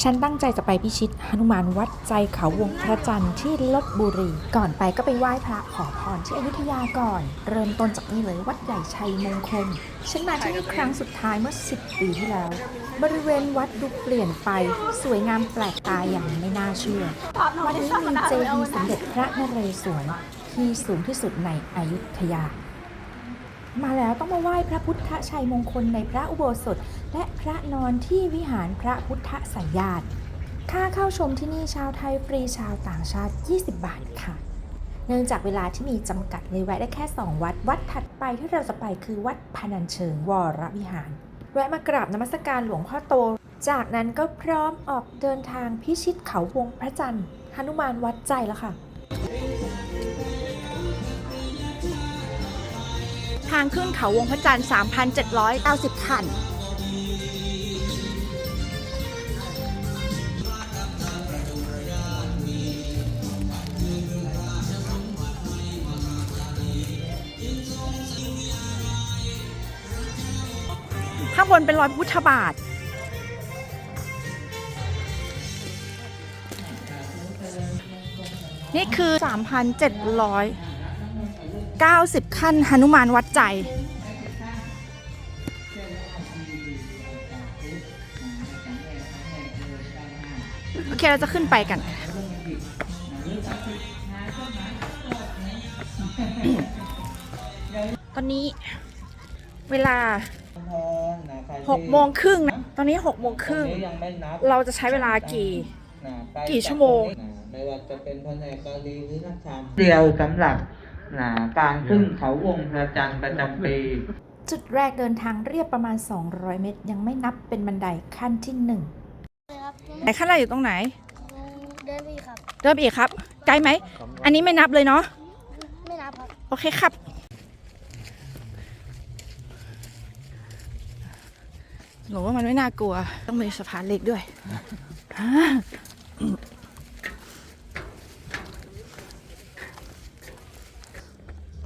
ฉันตั้งใจจะไปพิชิตหนุมานวัดใจเขาวงพระจันทร์ที่ลบบุรี ก่อนไปก็ไปไหว้พระขอพรที่อยุธยาก่อน เริ่มต้นจากนี่เลยวัดใหญ่ชัยมงคล ฉันมาที่นี่ครั้งสุดท้ายเมื่อ 10 ปีที่แล้ว บริเวณวัดดูเปลี่ยนไป สวยงามแปลกตาอย่างไม่น่าเชื่อ วัดนี้มีเจดีย์สมเด็จพระนเรศวรที่สูงที่สุดในอยุธยา มาแล้วต้องมาไหว้พระพุทธชัยมงคลในพระอุโบสถ และพระนอนที่วิหารพระพุทธสยญญาตค่าเข้าชมที่นี่ชาวไทยฟรีชาวต่างชาติ 20 บาทค่ะ เนื่องจากเวลาที่มีจำกัดเลยแวะได้แค่ 2 วัด วัดถัดไปที่เราจะไปคือวัดพนัญเชิงวรวิหาร แวะมากราบนมัสการหลวงพ่อโต จากนั้นก็พร้อมออกเดินทางพิชิตเขาวงพระจันทร์หนุมานวัดใจแล้วค่ะ ทางขึ้นเขาวงพระจันทร์ 3,790 ขั้น ข้างบนเป็นรอยพุทธบาทนี่คือ 90 ขั้นหนุมานวัดใจ โอเค เราจะขึ้นไปกัน ตอนนี้เวลา6โมงครึ่งนะ ตอนนี้6โมงครึ่ง เราจะใช้เวลากี่ กี่ชั่วโมง ไม่ว่าจะเป็นแผนกบาลีหรือนักธรรมเดียวสำหรับ นะการขึ้นเขาวงพระจันทร์ประจำปี จุดแรกเดินทางเรียบประมาณ 200 เมตร ยังไม่นับเป็นบันไดขั้นที่หนึ่งครับไหนขั้นแรกอยู่ตรงไหน เดินไปอีกครับ เริ่มอีกครับ ไกลไหม อันนี้ไม่นับเลยเนาะ ไม่นับครับ โอเคครับ หนูว่ามันไม่น่ากลัว ต้องมีสะพานเหล็กด้วยอ่า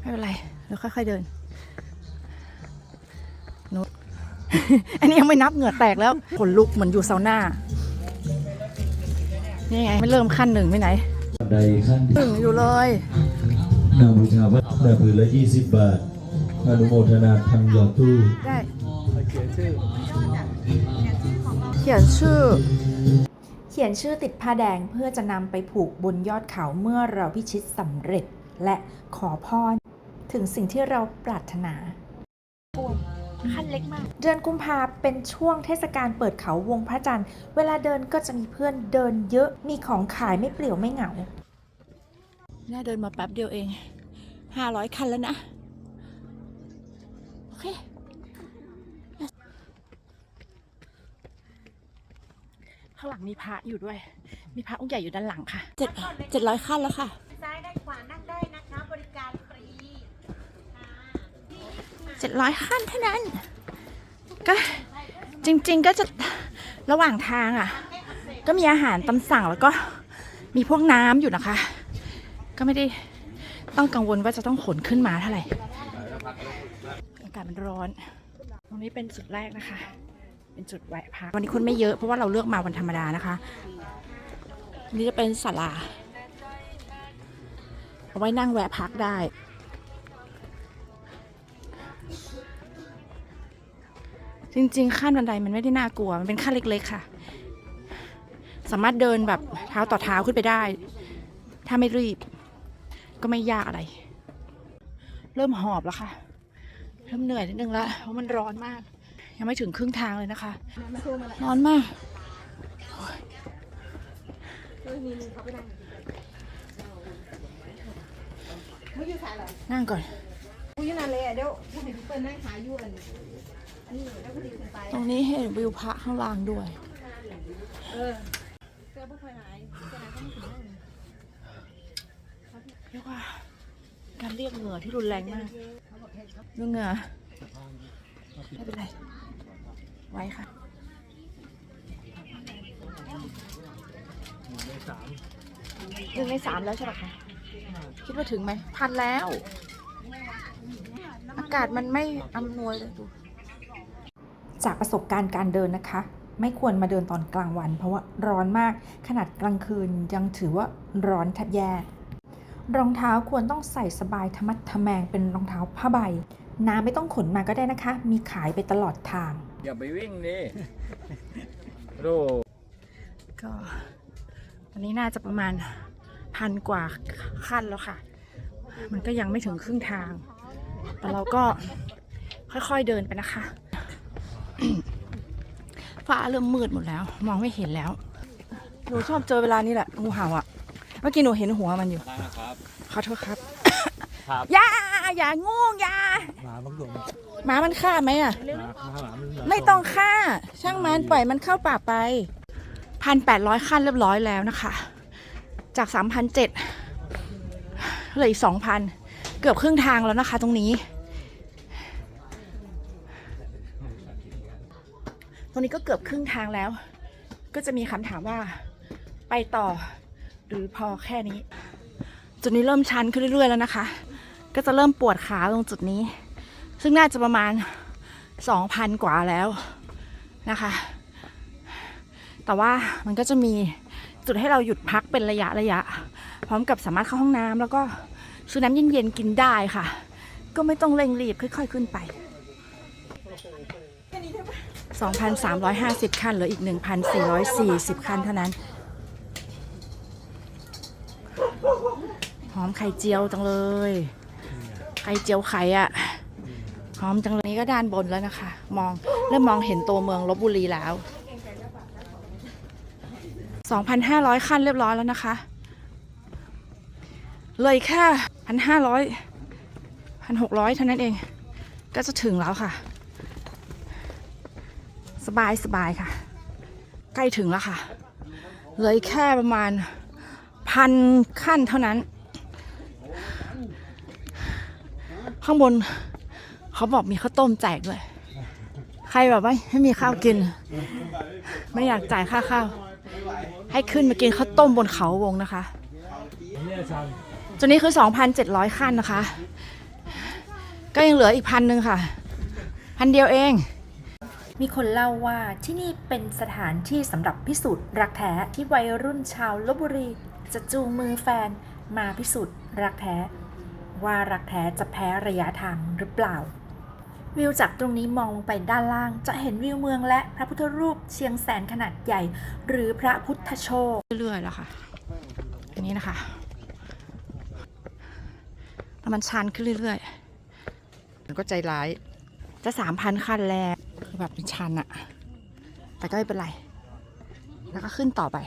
ไม่ เป็นไรเราค่อยๆเดินหนูอันนี้ยังไม่นับเหงื่อแตกแล้วขนลุกเหมือนอยู่ซาวน่านี่ไงไม่เริ่มขั้นหนึ่งไปไหนใดขั้นหนึ่งอยู่เลยนำบูชาวัดนาผืนละ20บาทอนุโมทนาทางยอดตู้ได้เขียนชื่อ เขียนชื่อติดผ้าแดงเพื่อจะนำไปผูกบนยอดเขาเมื่อเราพิชิตสำเร็จและขอพร ถึงสิ่งที่เราปรารถนาขั้นเล็กมาก เดือนกุมภาเป็นช่วงเทศกาลเปิดเขาวงพระจันทร์ เวลาเดินก็จะมีเพื่อนเดินเยอะมีของขายไม่เปลี่ยวไม่เหงา น่าเดินมาแป๊บเดียวเองห้าร้อยคันแล้วนะ โอเคข้างหลังมีพระอยู่ด้วย มีพระองค์ใหญ่อยู่ด้านหลังค่ะเจ็ดเจ็ดร้อยขั้นแล้วค่ะ 700ขั้นเท่านั้น ก็จริง ๆ ก็จะระหว่างทางอะ่ะ ก็มีอาหารตำสั่งแล้วก็มีพวกน้ำอยู่นะคะ ก็ไม่ได้ต้องกังวลว่าจะต้องขนขึ้นมาเท่าไหร่อากาศมันร้อน ตรงนี้เป็นจุดแรกนะคะ เป็นจุดแวะพักวันนี้คนไม่เยอะเพราะว่าเราเลือกมาวันธรรมดานะคะ นี่จะเป็นศาลาเอาไว้นั่งแวะพักได้ จริง ๆ ขั้นบันไดมันไม่ได้น่ากลัว มันเป็นขั้นเล็กๆค่ะ สามารถเดินแบบเท้าต่อเท้าขึ้นไปได้ ถ้าไม่รีบ ก็ไม่ยากอะไร เริ่มหอบแล้วค่ะ เริ่มเหนื่อยนิดนึงแล้วเพราะมันร้อนมาก ยังไม่ถึงครึ่งทางเลยนะคะ ร้อนมากนั่งก่อนผู้ยินอะไรอะเดี๋ยวผู้เห็นเปิ้ลนั่งขายอยู่อัน ตรงนี้เห็นวิวพระข้างล่างด้วย เออเสื้อผู้คอยหายเสื้อหายก็ไม่ถึงนั่งเรียกว่าการเรียกเหงื่อที่รุนแรงมากดูเหงื่อไม่เป็นไร ไว้ค่ะหนึ่งในสามแล้วใช่ปะคะคิดว่าถึงไหม พันแล้ว อากาศมันไม่อำนวยเลยดู จากประสบการณ์การเดินนะคะ ไม่ควรมาเดินตอนกลางวัน เพราะว่าร้อนมากขนาดกลางคืนยังถือว่าร้อนแทบแย่รองเท้าควรต้องใส่สบายธรรมัดทะแมงเป็นรองเท้าผ้าใบ น้ำไม่ต้องขนมาก็ได้นะคะ มีขายไปตลอดทาง อย่าไปวิ่งดิโรก็ตอนนี้น่าจะประมาณพันกว่าขั้นแล้วค่ะ มันก็ยังไม่ถึงครึ่งทาง แต่เราก็ค่อยๆเดินไปนะคะ ฟ้าเริ่มมืดหมดแล้ว มองไม่เห็นแล้ว หนูชอบเจอเวลานี้แหละงูเห่าอะ เมื่อกี้หนูเห็นหัวมันอยู่ได้นะครับขอโทษครับครับอย่าอย่างูอย่าหมาบางดวงหมามันฆ่าไหมอะหมาหมามันไม่ต้องฆ่า ช่างมันปล่อยมันเข้าป่าไปพันแปดร้อยขั้นเรียบร้อยแล้วนะคะ จากสามพันเจ็ดเหลืออีกสองพันเกือบครึ่งทางแล้วนะคะ ตรงนี้ รงนี้ก็เกือบครึ่งทางแล้ว ก็จะมีคำถามว่าไปต่อ หรือพอแค่นี้ จุดนี้เริ่มชันขึ้นเรื่อยๆแล้วนะคะ ก็จะเริ่มปวดขาตรงจุดนี้ ซึ่งน่าจะประมาณ 2,000 กว่าแล้วนะคะ แต่ว่ามันก็จะมีจุดให้เราหยุดพักเป็นระยะระยะ พร้อมกับสามารถเข้าห้องน้ำแล้วก็ซื้อน้ำเย็นๆกินได้ค่ะ ก็ไม่ต้องเร่งรีบค่อย ๆ ขึ้นไป 2,350ขั้นเหลืออีก 1,440ขั้นเท่านั้น หอมไข่เจียวจังเลย ไข่เจียวไข่อะหอมจังเลยนี่ก็ด้านบนแล้วนะคะ มองเริ่มมองเห็นตัวเมืองลบบุรีแล้ว 2,500ขั้นเรียบร้อยแล้วนะคะ เลยแค่พันห้าร้อยพันหกร้อยเท่านั้นเอง ก็จะถึงแล้วค่ะ สบายสบายค่ะ ใกล้ถึงแล้วค่ะเลยแค่ประมาณพันขั้นเท่านั้น ข้างบน เขาบอกมีข้าวต้มแจกด้วย ใครแบบว่าไม่มีข้าวกิน ไม่อยากจ่ายค่าข้าว ให้ขึ้นมากินข้าวต้มบนเขาวงนะคะจุดนี้คือ 2,700 ขั้นนะคะ ก็ยังเหลืออีกพันหนึ่งค่ะ พันเดียวเอง มีคนเล่าว่าที่นี่เป็นสถานที่สำหรับพิสูจน์รักแท้ที่วัยรุ่นชาวลบบุรี จะจูงมือแฟนมาพิสูจน์รักแท้ ว่ารักแท้จะแพ้ระยะทางหรือเปล่า วิวจากตรงนี้มองลงไปด้านล่าง จะเห็นวิวเมืองและพระพุทธรูปเชียงแสนขนาดใหญ่ หรือพระพุทธโชคเรื่อยๆแล้วค่ะอันนี้นะคะแล้วมันชันขึ้นเรื่อยๆมันก็ใจร้ายจะสามพันขั้นแล้ว คือแบบเป็นชันอะแต่ก็ไม่เป็นไร แล้วก็ขึ้นต่อไป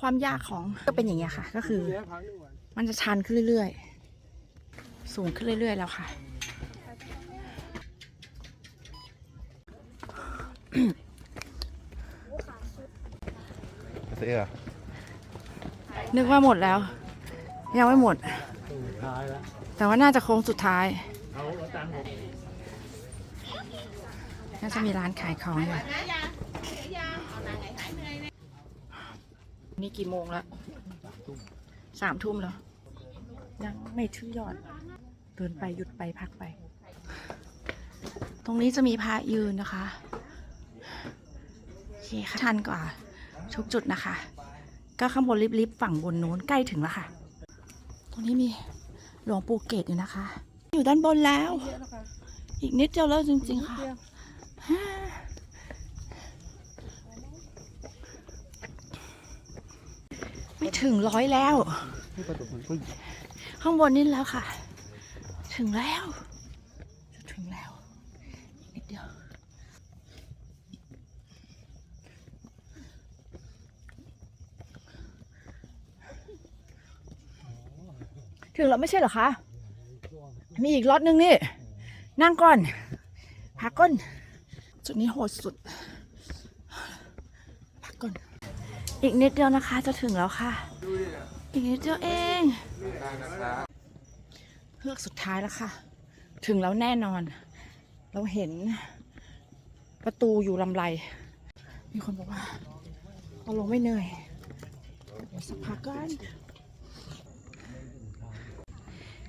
ความยากของก็เป็นอย่างเงี้ยค่ะ ก็คือ มันจะชันขึ้นเรื่อยๆ สูงขึ้นเรื่อย ๆ แล้วค่ะ เสื้อนึกว่าหมดแล้ว ยังไม่หมด แต่ว่าน่าจะโค้งสุดท้ายน่า จะมีร้านขายของอยู่นี่กี่โมงแล้วสามทุ่มแล้วยังไม่ถึงยอด เดินไปหยุดไปพักไป ตรงนี้จะมีพระยืนนะคะโอเคค่ะทันกว่าทุกจุดนะคะ ก็ข้างบนลิฟต์ๆฝั่งบนนู้นใกล้ถึงแล้วค่ะ ตรงนี้มีหลวงปู่เกตอยู่นะคะ อยู่ด้านบนแล้ว อีกนิดเดียวแล้วจริง ๆ ค่ะ ไม่ถึงร้อยแล้ว ข้างบนนี่แล้วค่ะ ถึงแล้ว จะถึงแล้วอีกนิดเดียวถึงแล้วไม่ใช่เหรอคะ มีอีกล็อหนึงนี่ นั่งก่อน พักก่อน จุดนี้โหดสุดพักก่อน อีกนิดเดียวนะคะจะถึงแล้วค่ะ อีกนิดเดียวเองเพื่อกสุดท้ายแล้วค่ะ ถึงแล้วแน่นอน เราเห็นประตูอยู่ลำไร มีคนบอกว่าเราลงไม่เหนื่อยเดี๋ยวสักพักก่อน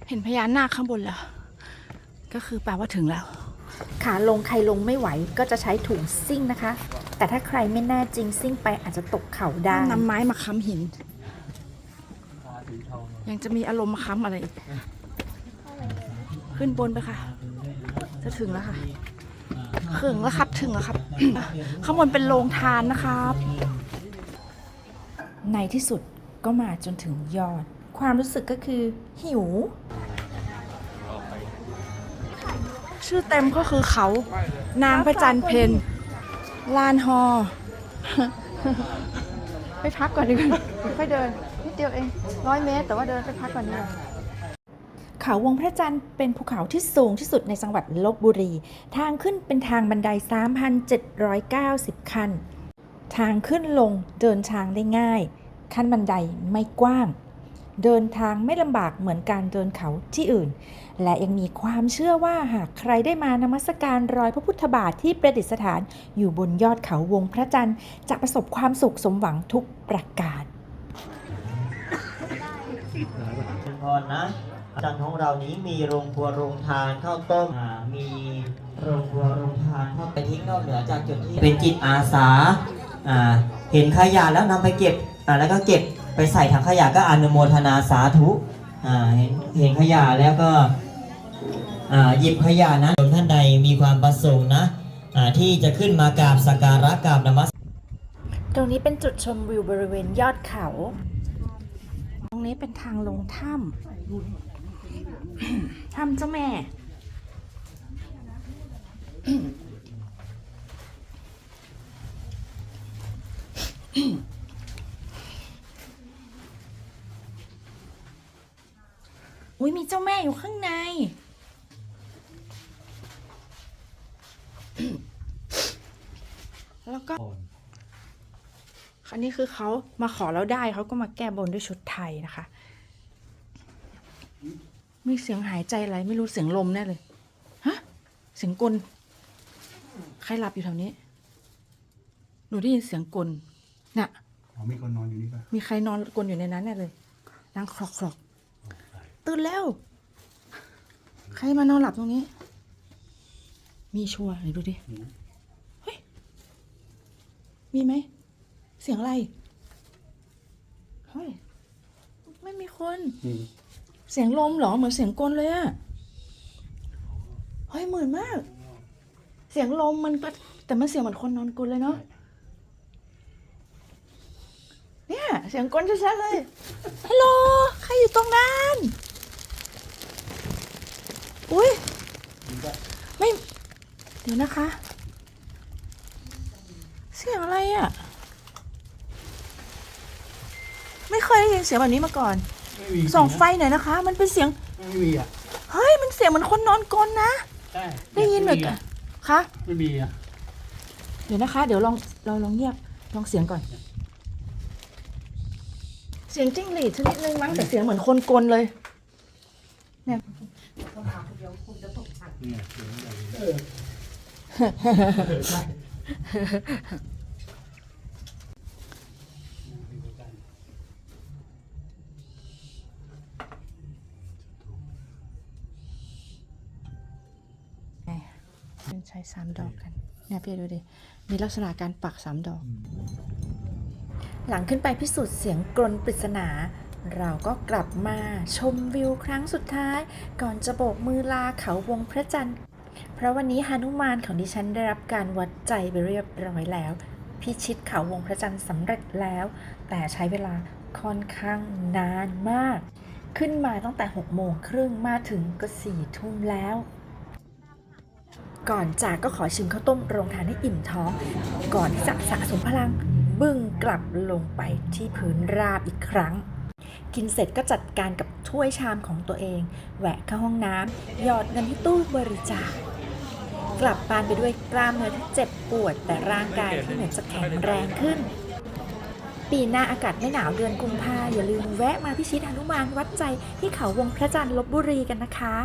เห็นพญานาคข้างบนแล้ว ก็คือแปลว่าถึงแล้ว ขาลงใครลงไม่ไหวก็จะใช้ถุงซิ่งนะคะ แต่ถ้าใครไม่แน่จริงซิ่งไปอาจจะตกเขาได้นำไม้มาค้ำหิน ยังจะมีอารมณ์มาค้ำอะไรอีก ขึ้นบนไปค่ะ จะถึงแล้วค่ะถึงแล้วครับถึงแล้วครับ ข้างบนเป็นโรงทานนะครับ ในที่สุดก็มาจนถึงยอด ความรู้สึกก็คือหิว ชื่อเต็มก็คือเขา นางพระจันทร์เพนลานฮอ ไปพักก่อนดีกว่าค่อยเดินนิดเดียวเองร้อยเมตร แต่ว่าเดินไปพักก่อนดีกว่าเขาวงพระจันทร์เป็นภูเขาที่สูงที่สุดในจังหวัดลบบุรี ทางขึ้นเป็นทางบันได 3,790 ขั้น ทางขึ้นลงเดินทางได้ง่าย ขั้นบันไดไม่กว้าง เดินทางไม่ลำบากเหมือนการเดินเขาที่อื่น และยังมีความเชื่อว่าหากใครได้มานมัสการรอยพระพุทธบาทที่ประดิษฐานอยู่บนยอดเขาวงพระจันทร์จะประสบความสุขสมหวังทุกประการพรนะอาจารย์ของเรานี้มีโรงครัวโรงทานข้าวต้มมีโรงครัวโรงทานเข้าไปทิ้งนอกเหนือจากจุดที่เป็นจิตอาสาเห็นขยะแล้วนำไปเก็บแล้วก็เก็บ ไปใส่ถังขยะก็อนุโมทนาสาธุอ่าเห็นเห็นขยะแล้วก็อ่าหยิบขยะนั้นท่านใดมีความประสงค์นะอ่าที่จะขึ้นมากราบสักการะกราบนมัสตรงนี้เป็นจุดชมวิวบริเวณยอดเขา ตรงนี้เป็นทางลงถ้ำ ถ้ำเจ้าแม่ อุ้ยมีเจ้าแม่อยู่ข้างใน แล้วก็ อันนี้คือเขามาขอแล้วได้เขาก็มาแก้บนด้วยชุดไทยนะคะ มีเสียงหายใจอะไรไม่รู้เสียงลมแน่เลย ฮะ เสียงกล ใครหลับอยู่แถวนี้ หนูได้ยินเสียงกลน่ะ อ๋อมีคนนอนอยู่นี่ป่ะ มีใครนอนกลอยู่ในนั้นแน่เลยนั่งคลอกคลอก ตื่นแล้ว ใครมานอนหลับตรงนี้ มีชัวร์ไหนดูดิ เฮ้ย มีไหม เสียงอะไร เฮ้ย ไม่มีคน เสียงลมเหรอ เหมือนเสียงกลเลยอะเฮ้ย เหมือนมาก เสียงลมมันก็แต่มันเสียงเหมือนคนนอนกลเลยเนาะ เนี่ย เสียงกลชัดๆเลย ฮัลโหล ใครอยู่ตรงนั้น อุ้ย ไม่ เดี๋ยวนะคะ เสียงอะไรอะ่ะ ไม่เคยได้ยินเสียงแบบนี้มาก่อน ไม่มีส่องไฟหน่อยนะคะ มันเป็นเสียง ไม่มีอะเฮ้ย มันเสียงเหมือนคนนอนกลนนะ ใช่ได้ยินเหมือนกันคะ ไม่มีอะเดี๋ยวนะคะ เดี๋ยวลองเราลองเงียบ ลองเสียงก่อน เสียงจิ้งหรีดชนิดนึงมั้งแต่เสียงเหมือนคนกลเลย เนี่ย เนี่ยเสียงใหญ่เลยเป็น ใช้สามดอกกันเนี่ยพี่ดูดิ มีลักษณะการปักสามดอก หลังขึ้นไปพิสูจน์เสียงกรนปริศนา เราก็กลับมาชมวิวครั้งสุดท้าย ก่อนจะโบกมือลาเขาวงพระจันทร์ เพราะวันนี้หานุมานของดิฉันได้รับการวัดใจไปเรียบร้อยแล้ว พิชิตเขาวงพระจันทร์สำเร็จแล้ว แต่ใช้เวลาค่อนข้างนานมาก ขึ้นมาตั้งแต่6โมงครึ่งมาถึงก็สี่ทุ่มแล้ว ก่อนจากก็ขอชิมข้าวต้มโรงทานให้อิ่มท้อง ก่อนที่จะสะสมพลังบึ้งกลับลงไปที่พื้นราบอีกครั้ง กินเสร็จก็จัดการกับถ้วยชามของตัวเอง แหวะเข้าห้องน้ำหยอดเงินที่ตู้บริจาค กลับบ้านไปด้วยกล้ามเนื้อที่เจ็บปวด แต่ร่างกายที่เหมือนจะแข็งแรงขึ้น ปีหน้าอากาศไม่หนาวเดือนกุมภาอย่าลืมแวะมาพิชิตหนุมานวัดใจที่เขาวงพระจันทร์ลบบุรีกันนะคะ